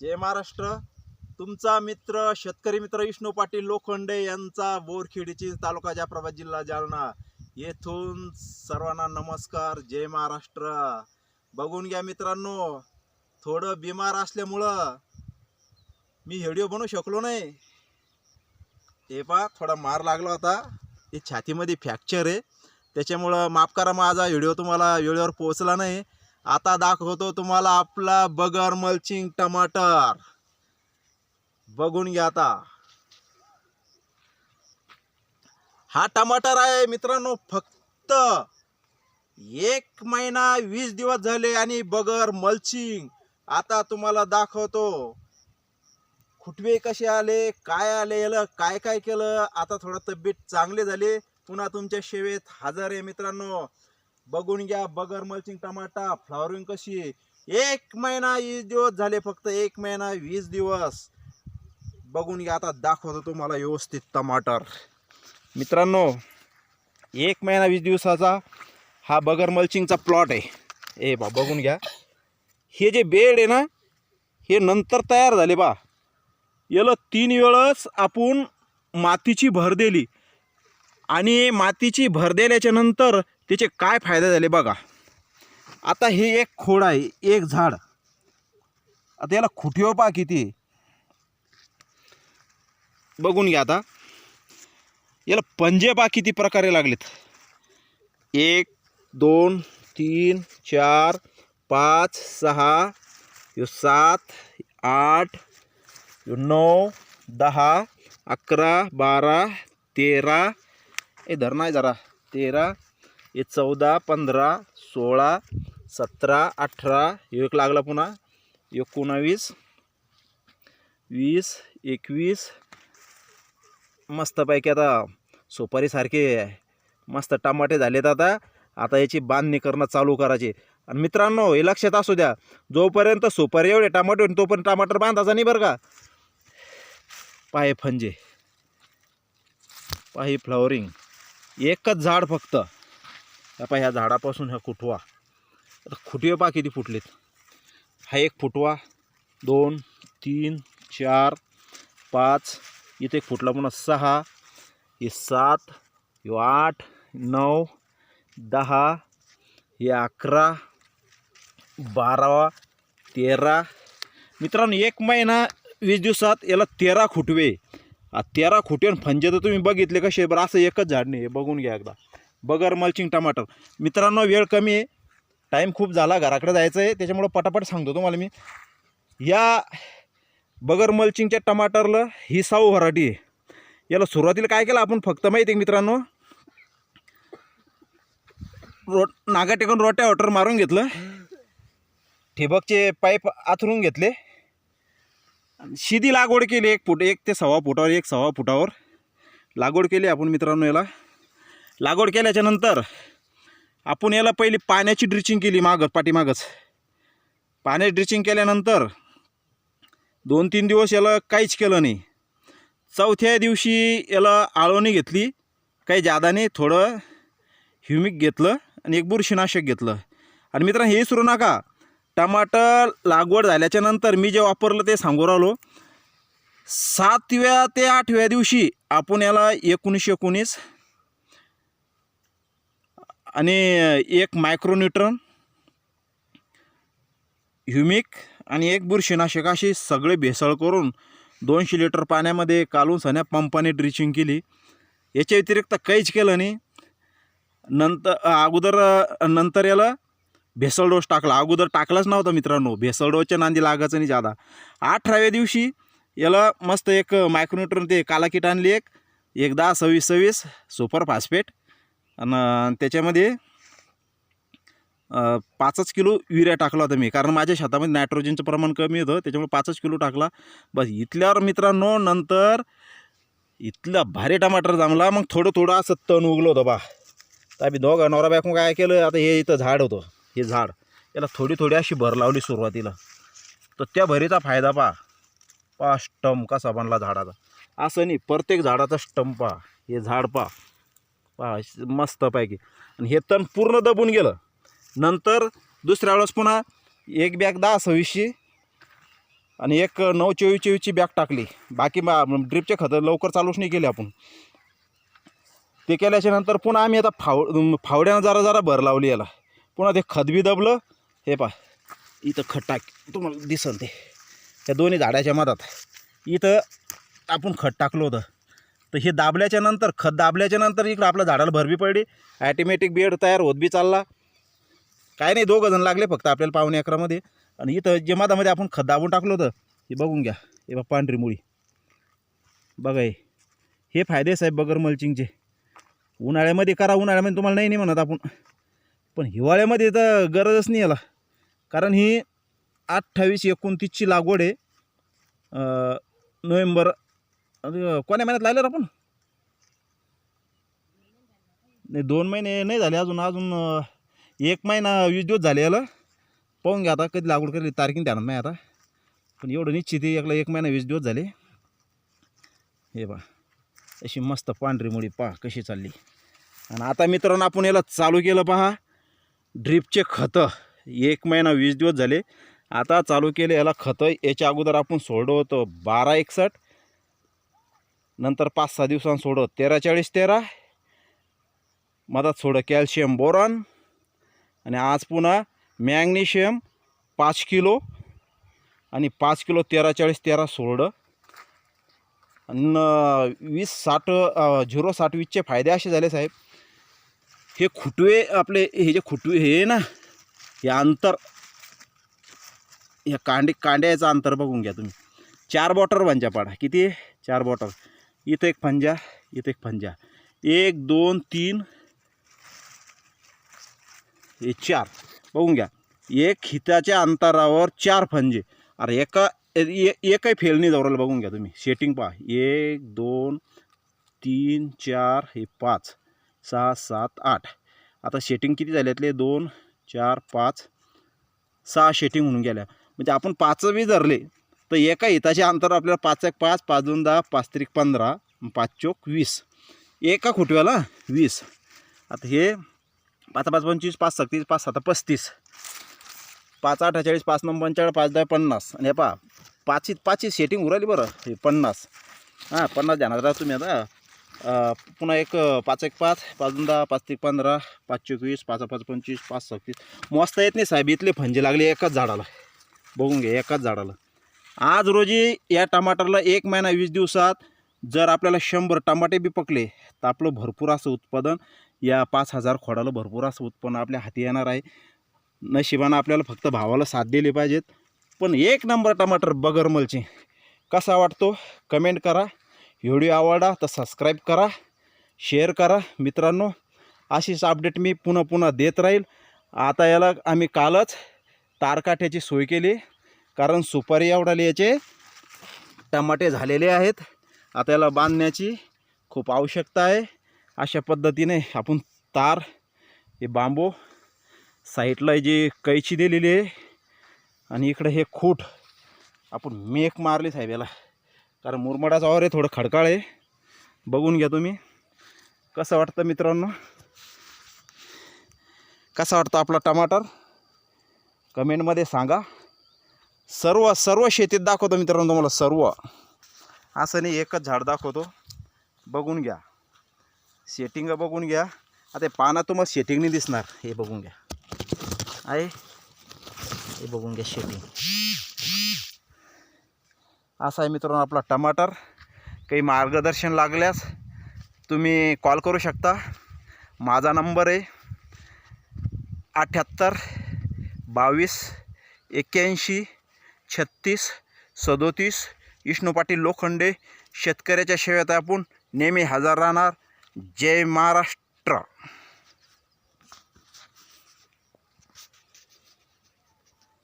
जय महाराष्ट्र. तुमचा मित्र शेतकरी मित्र विष्णू पाटील लोखंडे यांचा बोरखेडीची तालुका जाफराबाद जिल्हा जालना. येथून सर्वांना नमस्कार जय महाराष्ट्र. बघून घ्या मित्रांनो थोडं बिमार असल्यामुळं मी व्हिडिओ बनवू शकलो नाही. हे पा थोडा मार लागला होता. हे छातीमध्ये फ्रॅक्चर आहे. त्याच्यामुळं माफ करा माझा व्हिडिओ तुम्हाला वेळेवर पोहोचला नाही. आता दाखवतो तुम्हाला आपला बगर मल्चिंग टमाटर. बघून घ्या आता. हा टमाटर आहे मित्रांनो फक्त एक महिना वीस दिवस झाले आणि बगर मल्चिंग. आता तुम्हाला दाखवतो. खुटवे कसे आले काय आले काय काय केलं आता थोडं तब्येत चांगली झाले. पुन्हा तुमच्या सेवेत हजर आहे मित्रांनो. बघून घ्या बगर मल्चिंग टमाटा फ्लॉवरिंग कशी आहे? एक महिना वीस दिवस झाले फक्त एक महिना वीस दिवस. बघून घ्या आता दाखवतो तुम्हाला व्यवस्थित टमाटर. मित्रांनो एक महिना वीस दिवसाचा हा बगर मल्चिंगचा प्लॉट आहे. ए बा बघून घ्या. हे जे बेड आहे ना हे नंतर तयार झाले बा. याला तीन वेळच आपण मातीची भर दिली. आणि मातीची भर दिल्याच्या नंतर त्याचे काय फायदे झाले बघा. आता हे एक खोड आहे एक झाड. आता याला खुटिओ पा किती बघून घ्या आता. याला पंजे पा किती प्रकारे लागलेत. एक दोन तीन चार पाच सहा यो सात आठ यो नऊ दहा अकरा बारा तेरा. हे धर नाही जरा. तेरा हे चौदा पंधरा सोळा सतरा अठरा एक लागला पुन्हा. एकोणावीस वीस एकवीस. मस्तपैकी आता सुपारीसारखे मस्त टमाटे झालेत आता. आता याची बांधणी करणं चालू करायची. आणि मित्रांनो हे लक्षात असू द्या जोपर्यंत सुपारी एवढे टमाटे होईल तोपर्यंत टमाटर बांधायचा नाही बरं का? पाहे फंजे. पाही फ्लॉवरिंग. एकच झाड फक्त. पहा ह्या झाडापासून ह्या कुटवा आता खुटवे पा किती फुटलेत. हा एक फुटवा दोन तीन चार पाच इथे एक फुटला पुन्हा सहा हे सात हे आठ नऊ दहा हे अकरा बारा तेरा. मित्रांनो एक महिना वीस दिवसात याला तेरा खुटवे. तेरा खुटे आणि फंजे तर तुम्ही बघितले कसे? बरं असं एकच झाड नाही हे बघून घ्या एकदा. बगर मल्चिंग टमाटर. मित्रांनो वेळ कमी आहे. टाईम खूप झाला घराकडे जायचं आहे त्याच्यामुळं पटापट सांगतो तुम्हाला मी. या बगर मल्चिंगच्या टमाटरला ही साऊ व्हरायटी आहे. याला सुरुवातीला काय केलं आपण फक्त माहिती आहे मित्रांनो? रो नागा टेकून रोट्या वॉटर मारून घेतलं. ठिबकचे पाईप आथरून घेतले. शिदी लागवड केली एक फुट एक ते सव्वा फुटावर एक सव्वा फुटावर लागवड केली आपण मित्रांनो याला. लागवड केल्याच्यानंतर आपण याला पहिली पाण्याची ड्रिचिंग केली मागं पाठीमागच. पाण्याची ड्रिचिंग केल्यानंतर दोन तीन दिवस याला काहीच केलं नाही. चौथ्या दिवशी याला आळवणी घेतली काही जादा नाही थोडं ह्युमिक घेतलं आणि एक बुरशीनाशक घेतलं. आणि मित्रांनो हे सुरू नका. टमाटर लागवड झाल्याच्यानंतर मी जे वापरलं ते सांगू राहिलो. सातव्या ते आठव्या दिवशी आपण याला एकोणीसशे एकोणीस आणि एक मायक्रोन्यूट्रन ह्युमिक आणि एक बुरशीनाशक अशी सगळे भेसळ करून दोनशे लिटर पाण्यामध्ये कालून सण्या पंपाने ड्रिचिंग केली. याच्या व्यतिरिक्त काहीच केलं नाही. नंतर अगोदर नंतर याला भेसळ डोस टाकला. अगोदर टाकलाच नव्हता मित्रांनो. भेसळ डोसच्या नांदी लागायचं नाही जादा अठराव्या दिवशी याला मस्त एक मायक्रोन्यूट्रन ते काला किट आणली एक. एक दहा सव्वीस सव्वीस सुपर फास्फेट आणि त्याच्यामध्ये पाचच किलो युरिया टाकला होता मी. कारण माझ्या शेतामध्ये नायट्रोजनचं प्रमाण कमी होतं त्याच्यामुळे पाचच किलो टाकला. बस इथल्यावर मित्रांनो नंतर इथला भारी टमाटर जमला. मग थोडं थोडं असं तण उगलं होतं बा. तर आम्ही दोघं नवरा बायको काय केलं आता हे इथं झाड होतं. हे झाड याला थोडी थोडी अशी भर लावली सुरुवातीला. तर त्या भरीचा फायदा पा पा स्टंप कसा बनला झाडाचा. असं नाही प्रत्येक झाडाचा स्टंप पा हे झाड पा पहा मस्तपैकी. आणि हे तण पूर्ण दबून गेलं. नंतर दुसऱ्या वेळेस पुन्हा एक बॅग दहा सव्वीसशे आणि एक नऊ चोवीस चोवीसची बॅग टाकली. बाकी ड्रिपचे खतं लवकर चालूच नाही केले आपण. ते केल्याच्यानंतर पुन्हा आम्ही आता फाव फावड्यानं जरा जरा भर लावली याला. पुन्हा ते खत बी दबलं. हे पा इथं खत टाक तुम्हाला दिसन ते. त्या दोन्ही झाडाच्या मधात. इथं आपण खत टाकलं होतं. तर हे दाबल्याच्या नंतर खत दाबल्याच्या नंतर इकडं आपल्या झाडाला भरबी पडली. ॲटोमॅटिक बेड तयार होत बी चालला. काय नाही दोघं जण लागले फक्त आपल्याला पावणे अकरामध्ये. आणि इथं जे मधामध्ये आपण खत दाबून टाकलं होतं हे बघून घ्या. हे बघ पांढरी मुळी. बघा हे. हे फायदे साहेब बगर मल्चिंगचे उन्हाळ्यामध्ये करा उन्हाळ्यामध्ये तुम्हाला नाही नाही म्हणत आपण. पण हिवाळ्यामध्ये तर गरजच नाही याला. कारण ही अठ्ठावीस एकोणतीसची लागवड आहे. नोव्हेंबर अरे, कोण्या महिन्यात लागलं आपण? नाही दोन महिने नाही झाले अजून अजून एक महिना वीस दिवस झाले याला. पाहून घ्या आता कधी लागवड करली तारखेने ध्यानात नाही आता. पण एवढं निश्चित आहे एकला एक महिना वीस दिवस झाले. हे बा अशी मस्त पांढरी मुळी पहा कशी चालली. आणि आता मित्रांनो आपण याला चालू केलं पहा. ड्रीपचे खतं एक महिना वीस दिवस झाले. आता चालू केले याला खतं याच्या अगोदर आपण सोडलं होतं बारा एकसठ नंतर पाच सहा दिवसांनी सोडं तेरा चाळीस तेरा. मधात सोडं. Calcium boron. आणि आज पुन्हा मॅग्नेशियम पाच किलो. आणि पाच किलो तेरा चाळीस तेरा सोडं. आणि वीस साठ झिरो साठ वीसचे फायदे असे झाले साहेब. हे खुटवे आपले हे जे खुटवे हे आहे ना हे अंतर या कांडे कांड्याचं अंतर बघून घ्या तुम्ही. चार बॉटर पंजा पाडा. किती? आहे? चार बॉटर इथं एक पंजा इथं एक पंजा एक दोन तीन. हे चार. बघून घ्या. एक हिताच्या अंतरावर चार फंजे. अरे एका ए- एकही फेल दौराला जवळ बघून घ्या तुम्ही. सेटिंग पहा. एक दोन तीन चार हे पाच. सहा सात आठ. आता शेटिंग किती झाल्यातले दोन चार पाच. सहा शेटिंग म्हणून गेल्या. म्हणजे आपण पाच बी धरले. तर एका हिताचे अंतर आपल्याला पाच एक पाच पाच दोन दहा पाच त्रिक पंधरा पाच चोक वीस. एका खुटव्याला वीस. आता हे पाच पाच पंचवीस पाच सत्तीस पाच सात पस्तीस. पाच अठ्ठेचाळीस पाच नऊ पंचेचाळीस पाच दहा पन्नास. आणि हे पहा पाचीत पाचची सेटिंग उराली बरं हे पन्नास. हां पन्नास ध्यानात राहा तुम्ही आता. पुन्हा एक पाच एक पाच पाच दोन दहा पाच तीन पंधरा पाच चोवीस पाच पाच पंचवीस पाच सत्तीस. मस्त येत नाही साहेब इथले फंजे लागले एकाच झाडाला. बघून घ्या एकाच झाडाला. आज रोजी या टमाटरला एक महिना वीस दिवसात जर आपल्याला शंभर टमाटे बी पकले तर आपलं भरपूर असं उत्पादन या पाच हजार खोडाला भरपूर असं उत्पन्न आपल्या हाती येणार आहे. नशिबानं आपल्याला फक्त भावाला साथ दिली पाहिजेत. पण एक नंबर टमाटर बगरमलचे कसा वाटतो? कमेंट करा. व्हिडिओ आवडला तर सबस्क्राईब करा शेअर करा. मित्रांनो अशीच अपडेट मी पुन्हा पुन्हा देत राहील. आता याला आम्ही कालच तारकाठ्याची सोय केली. कारण सुपारी एवढाले याचे टमाटे झालेले आहेत. आता याला बांधण्याची खूप आवश्यकता आहे. अशा पद्धतीने आपण तार हे बांबू साईडला जी कैची दिलेली आहे आणि इकडे हे खूट आपण मेक मारली साहेब याला. कारण मुरमडाचा वावर आहे थोडं खडकाळ आहे. बघून घ्या तुम्ही. कसं वाटतं मित्रांनो? कसा वाटतं आपला टमाटर? कमेंटमध्ये सांगा. सर्व सर्व शेतीत दाखवतो मित्रांनो तुम्हाला सर्व. असं नाही एकच झाड दाखवतो. बघून घ्या. सेटिंग बघून घ्या. आता पाना तुम्हाला सेटिंग नाही दिसणार. हे बघून घ्या. आहे? हे बघून घ्या शेटिंग असा आहे मित्रांनो आपला टमाटर. काही मार्गदर्शन लागल्यास तुम्ही कॉल करू शकता. माझा नंबर आहे अठ्ठ्याहत्तर बावीस एक्क्याऐंशी छत्तीस सदोतीस विष्णू पाटील लोखंडे शेतकऱ्याच्या सेवेत आपण नेहमी हजर राहणार. जय महाराष्ट्र.